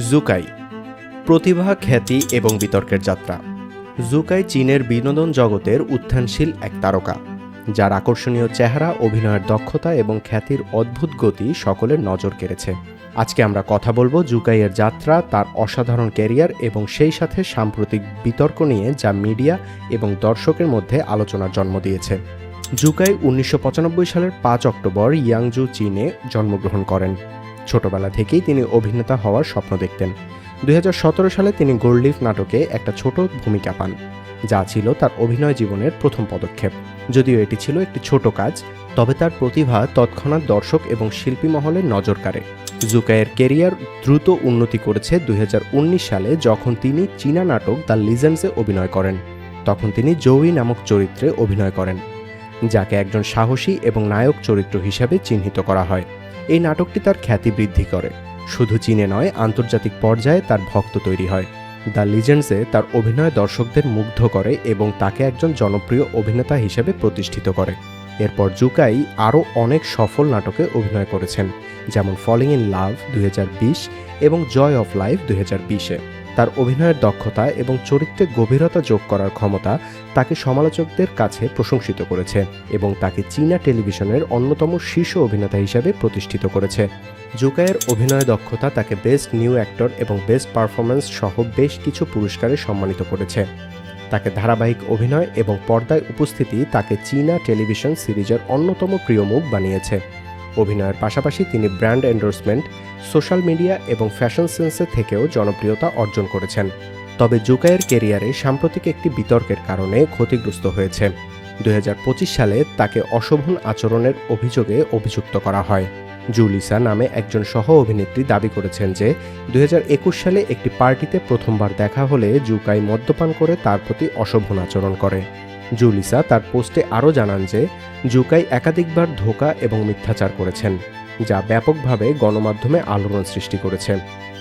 জুকাই, প্রতিভা, খ্যাতি এবং বিতর্কের যাত্রা। জুকাই চীনের বিনোদন জগতের উত্থানশীল এক তারকা, যার আকর্ষণীয় চেহারা, অভিনয়ের দক্ষতা এবং খ্যাতির অদ্ভুত গতি সকলের নজর কেড়েছে। আজকে আমরা কথা বলব জুকাইয়ের যাত্রা, তার অসাধারণ ক্যারিয়ার এবং সেই সাথে সাম্প্রতিক বিতর্ক নিয়ে যা মিডিয়া এবং দর্শকের মধ্যে আলোচনার জন্ম দিয়েছে। জুকাই উনিশশো পঁচানব্বই সালের পাঁচ অক্টোবর ইয়াংজু চীনে জন্মগ্রহণ করেন। ছোটবেলা থেকেই তিনি অভিনেতা হওয়ার স্বপ্ন দেখতেন। দুই হাজার সতেরো সালে তিনি গোল্ডলিফ নাটকে একটা ছোট ভূমিকা পান, যা ছিল তার অভিনয় জীবনের প্রথম পদক্ষেপ। যদিও এটি ছিল একটি ছোট কাজ, তবে তার প্রতিভা তৎক্ষণাৎ দর্শক এবং শিল্পী মহলে নজর কাড়ে। জুকায়ের কেরিয়ার দ্রুত উন্নতি করেছে দুই হাজার উনিশ সালে যখন তিনি চীনা নাটক দ্য লিজেন্ডসে অভিনয় করেন। তখন তিনি জৌই নামক চরিত্রে অভিনয় করেন, যাকে একজন সাহসী এবং নায়ক চরিত্র হিসাবে চিহ্নিত করা হয়। এই নাটকটি তার খ্যাতি বৃদ্ধি করে। শুধু চীনে নয়, আন্তর্জাতিক পর্যায়ে তার ভক্ত তৈরি হয়। দ্য লিজেন্ডসে তার অভিনয় দর্শকদের মুগ্ধ করে এবং তাকে একজন জনপ্রিয় অভিনেতা হিসেবে প্রতিষ্ঠিত করে। এরপর জুকাই আরও অনেক সফল নাটকে অভিনয় করেছেন, যেমন ফলিং ইন লাভ দু হাজার বিশ এবং জয় অফ লাইফ দুই বিশে। তার অভিনয়ের দক্ষতা এবং চরিত্রে গভীরতা যোগ করার ক্ষমতা তাকে সমালোচকদের কাছে প্রশংসিত করেছে এবং তাকে চীনা টেলিভিশনের অন্যতম শীর্ষ অভিনেতা হিসেবে প্রতিষ্ঠিত করেছে। জুকায়ের অভিনয় দক্ষতা তাকে বেস্ট নিউ অ্যাক্টর এবং বেস্ট পারফরম্যান্স সহ বেশ কিছু পুরস্কারে সম্মানিত করেছে। তাকে ধারাবাহিক অভিনয় এবং পর্দায় উপস্থিতি তাকে চীনা টেলিভিশন সিরিজের অন্যতম প্রিয় মুখ বানিয়েছে। অভিনয়ের পাশাপাশি তিনি ব্র্যান্ড এন্ডোর্সমেন্ট, সোশ্যাল মিডিয়া এবং ফ্যাশন সেন্সের থেকেও জনপ্রিয়তা অর্জন করেছেন। তবে জুকায়ের কেরিয়ারে সাম্প্রতিক একটি বিতর্কের কারণে ক্ষতিগ্রস্ত হয়েছে। দুই হাজার পঁচিশ সালে তাকে অশোভন আচরণের অভিযোগে অভিযুক্ত করা হয়। জুলিসা নামে একজন সহ অভিনেত্রী দাবি করেছেন যে, দুই হাজার একুশ সালে একটি পার্টিতে প্রথমবার দেখা হলে জুকাই মদ্যপান করে তার প্রতি অশোভন আচরণ করে। জুলিসা তার পোস্টে আরও জানান যে, জুকাই একাধিকবার ধোকা এবং মিথ্যাচার করেছেন, যা ব্যাপকভাবে গণমাধ্যমে আলোড়ন সৃষ্টি করেছে।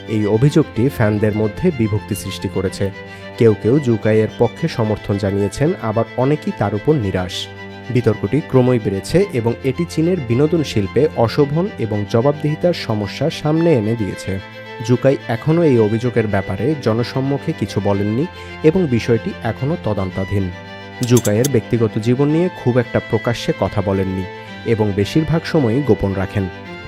এই অভিযোগটি ফ্যানদের মধ্যে বিভক্তি সৃষ্টি করেছে। কেউ কেউ জুকাইয়ের পক্ষে সমর্থন জানিয়েছেন, আবার অনেকেই তার উপর নিরাশ। বিতর্কটি ক্রমই বেড়েছে এবং এটি চীনের বিনোদন শিল্পে অশোভন এবং জবাবদিহিতার সমস্যা সামনে এনে দিয়েছে। জুকাই এখনও এই অভিযোগের ব্যাপারে জনসম্মুখে কিছু বলেননি এবং বিষয়টি এখনও তদন্তাধীন। জুকাইয়ের ব্যক্তিগত জীবন নিয়ে খুব একটা প্রকাশ্যে কথা বলেননি এবং বেশিরভাগ সময়ই গোপন রাখেন।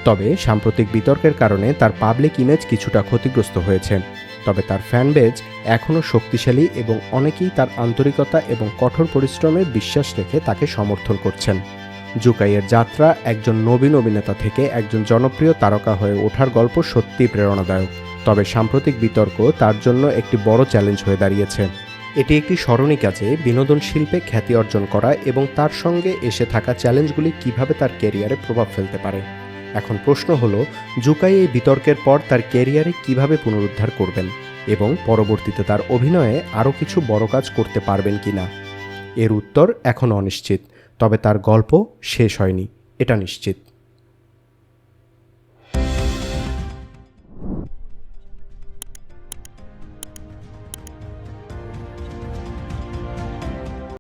তবে সাম্প্রতিক বিতর্কের কারণে তার পাবলিক ইমেজ কিছুটা ক্ষতিগ্রস্ত হয়েছে। তবে তার ফ্যান বেজ এখনও শক্তিশালী এবং অনেকেই তার আন্তরিকতা এবং কঠোর পরিশ্রমে বিশ্বাস রেখে তাকে সমর্থন করছেন। জুকাইয়ের যাত্রা একজন নবীন অভিনেতা থেকে একজন জনপ্রিয় তারকা হয়ে ওঠার গল্প সত্যিই প্রেরণাদায়ক। তবে সাম্প্রতিক বিতর্ক তার জন্য একটি বড় চ্যালেঞ্জ হয়ে দাঁড়িয়েছে। এটি একটি স্মরণিকা যে বিনোদন শিল্পে খ্যাতি অর্জন করা এবং তার সঙ্গে এসে থাকা চ্যালেঞ্জগুলি কীভাবে তার ক্যারিয়ারে প্রভাব ফেলতে পারে। এখন প্রশ্ন হলো, জুকাই এই বিতর্কের পর তার ক্যারিয়ারে কীভাবে পুনরুদ্ধার করবেন এবং পরবর্তীতে তার অভিনয়ে আরও কিছু বড় কাজ করতে পারবেন কিনা এর উত্তর এখনও অনিশ্চিত, তবে তার গল্প শেষ হয়নি, এটা নিশ্চিত।